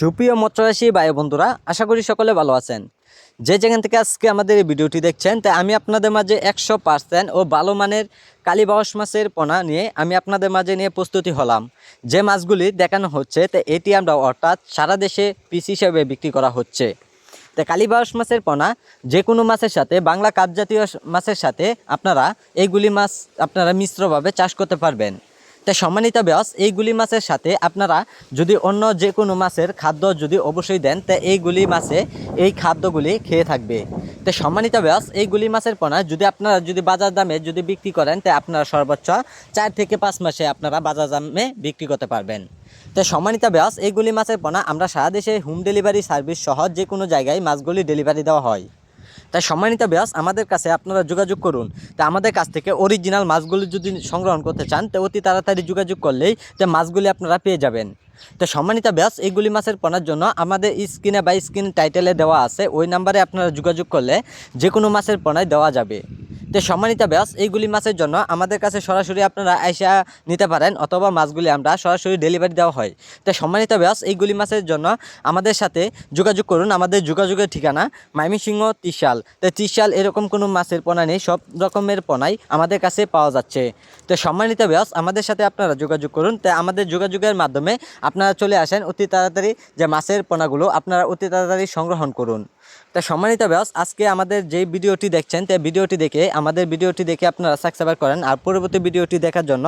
সুপ্রিয় মৎস্যরাশি ভাই বন্ধুরা, আশা করি সকলে ভালো আছেন। যে যেখান থেকে আজকে আমাদের এই ভিডিওটি দেখছেন, তাই আমি আপনাদের মাঝে একশো পার্সেন্ট ও ভালো মানের কালীবাউস মাছের পোনা নিয়ে আমি আপনাদের মাঝে নিয়ে প্রস্তুতি হলাম। যে মাছগুলি দেখানো হচ্ছে তো এটি আমরা অর্থাৎ সারা দেশে পিস হিসেবে বিক্রি করা হচ্ছে। তো কালীবাউস মাছের পোনা, যে কোনো মাছের সাথে, বাংলা কাপ জাতীয় মাছের সাথে আপনারা এইগুলি মাছ আপনারা মিশ্রভাবে চাষ করতে পারবেন। তাই সম্মানিত ব্যাস এইগুলি মাছের সাথে আপনারা যদি অন্য যে কোনো মাছের খাদ্য যদি অবশ্যই দেন, তা এইগুলি মাছে এই খাদ্যগুলি খেয়ে থাকবে। তো সম্মানিত ব্যাস এইগুলি মাছের পোনা যদি আপনারা যদি বাজার দামে যদি বিক্রি করেন, তা আপনারা সর্বোচ্চ চার থেকে পাঁচ মাসে আপনারা বাজার দামে বিক্রি করতে পারবেন। তো সম্মানিত ব্যাস এইগুলি মাছের পোনা আমরা সারা দেশে হোম ডেলিভারি সার্ভিস সহ যে কোনো জায়গায় মাছগুলি ডেলিভারি দেওয়া হয়। তাই সম্মানিত ব্যাস আমাদের কাছে আপনারা যোগাযোগ করুন। তা আমাদের কাছ থেকে অরিজিনাল মাছগুলি যদি সংগ্রহণ করতে চান, তো অতি তাড়াতাড়ি যোগাযোগ করলেই তো মাছগুলি আপনারা পেয়ে যাবেন। তো সম্মানিত ব্যাস এইগুলি মাছের পণার জন্য আমাদের স্ক্রিনে বা স্ক্রিন টাইটেলে দেওয়া আছে, ওই নাম্বারে আপনারা যোগাযোগ করলে যে কোনো মাছের পণায় দেওয়া যাবে। তো সম্মানিত ব্যাস এইগুলি মাছের জন্য আমাদের কাছে সরাসরি আপনারা আইসা নিতে পারেন অথবা মাছগুলি আমরা সরাসরি ডেলিভারি দেওয়া হয়। তো সম্মানিত ব্যাস এইগুলি মাছের জন্য আমাদের সাথে যোগাযোগ করুন, আমাদের যোগাযোগের ঠিকানা মাইমিসিংহ ত্রিশাল। তো ত্রিশাল এরকম কোনো মাছের পোনা নেই, সব রকমের পোনাই আমাদের কাছে পাওয়া যাচ্ছে। তো সম্মানিত ব্যাস আমাদের সাথে আপনারা যোগাযোগ করুন। তো আমাদের যোগাযোগের মাধ্যমে আপনারা চলে আসেন অতি তাড়াতাড়ি যে মাছের পোনাগুলো আপনারা অতি তাড়াতাড়ি সংগ্রহণ করুন। তা সম্মানিত ব্যাস আজকে আমাদের যে ভিডিওটি দেখছেন, তে ভিডিওটি দেখে আমাদের ভিডিওটি দেখে আপনারা সাবস্ক্রাইব করেন, আর পরবর্তী ভিডিওটি দেখার জন্য